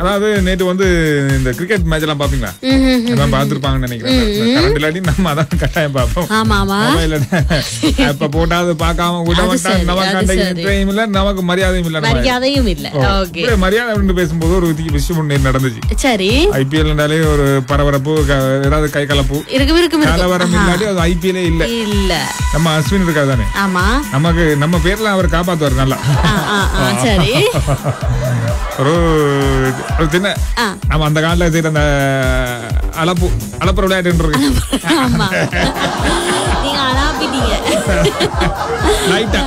அதாவது நேற்று வந்து இந்த கிரிக்கெட் மேட்ச் எல்லாம் பாப்பீங்களா. அதான் பார்த்திருப்பாங்கன்னு நினைக்கிறேன். கரண்ட் இல்லாட்டி நம்ம அதான் கட்டாயம் பார்ப்போம். இப்ப போட்டா அது பார்க்காம சரி, நமக்கு இல்ல நமக்கு மரியாதையும் இல்ல. மரியாதையும் இல்ல. மரியாதை அப்படின்னு பேசும்போது ஒரு விஷயம் ஒண்ணு நடந்துச்சு. சரி. ஐபிஎல்னாலே ஒரு பரபரப்பு ஏதாவது கை கலப்பு. கலவரம் இல்லாட்டி அது ஐபிஎல்லே இல்ல. இல்ல. நம்ம அஸ்வின் இருக்காது தானே. ஆமா. நமக்கு நம்ம பேர்ல அவர் காப்பாத்துவார் நல்லா. ஒரு சின்ன. நம்ம அந்த காலத்துல செய்யற அந்த அளப்பு அளப்புற விளையாட்டு இருக்கு நீங்க அனாப்பிட்டீங்க லைட்டா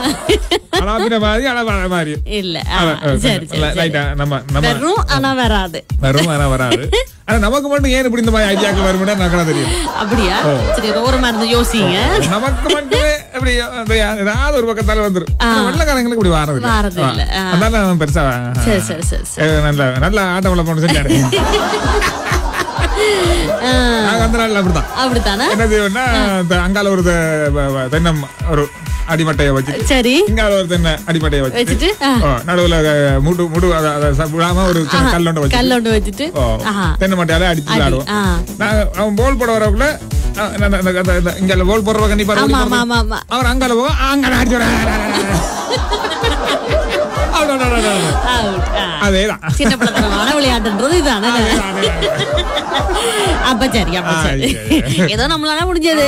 அளப்பின மாதிரி அளவான மாதிரி இல்ல ஆ, சரி சரி சரி. லைட்டா நம்ம நம்ம வரும் ஆனா வராது வரும் ஆனா வராது ஆனா நமக்கு மட்டும் ஏன் இப்படி இந்த மாதிரி ஐடியாக்கள் வரும்னா தெரியும் அப்படியா சரி ஒரு மருந்து யோசிங்க நமக்கு மட்டுமே இப்படி ஏதாவது ஒரு பக்கத்தால வந்துரும் வெள்ளக்காரங்களுக்கு இப்படி வாரது இல்ல. அதனால பெருசா சரி சரி சரி நல்ல நல்ல ஆட்டம் நாங்க அந்த நாள்ல அப்படிதான். அப்படித்தானா? என்ன செய்வோம்னா இந்த அங்கால ஒரு தென்னம் ஒரு அடிமட்டையை வச்சு சரி. இங்கால ஒரு தென்னை அடிமட்டையை வச்சு வச்சுட்டு நடுவுல முடு முடு விழாம ஒரு கல்லொண்ட வச்சு கல்லொண்டு வச்சுட்டு. தென்னை மட்டையால அடிச்சு விளையாடுவோம். நாங்க அவன் போல் போட வரக்குள்ள இங்க போல் போடுற கண்டிப்பா அவர் அங்கால போக அங்கால அடிச்சு அதேதான். சின்ன படத்தனமான விளையாட்டுன்றது இதுதானே அப்ப சரி அப்ப சரி. ஏதோ நம்மளால முடிஞ்சது.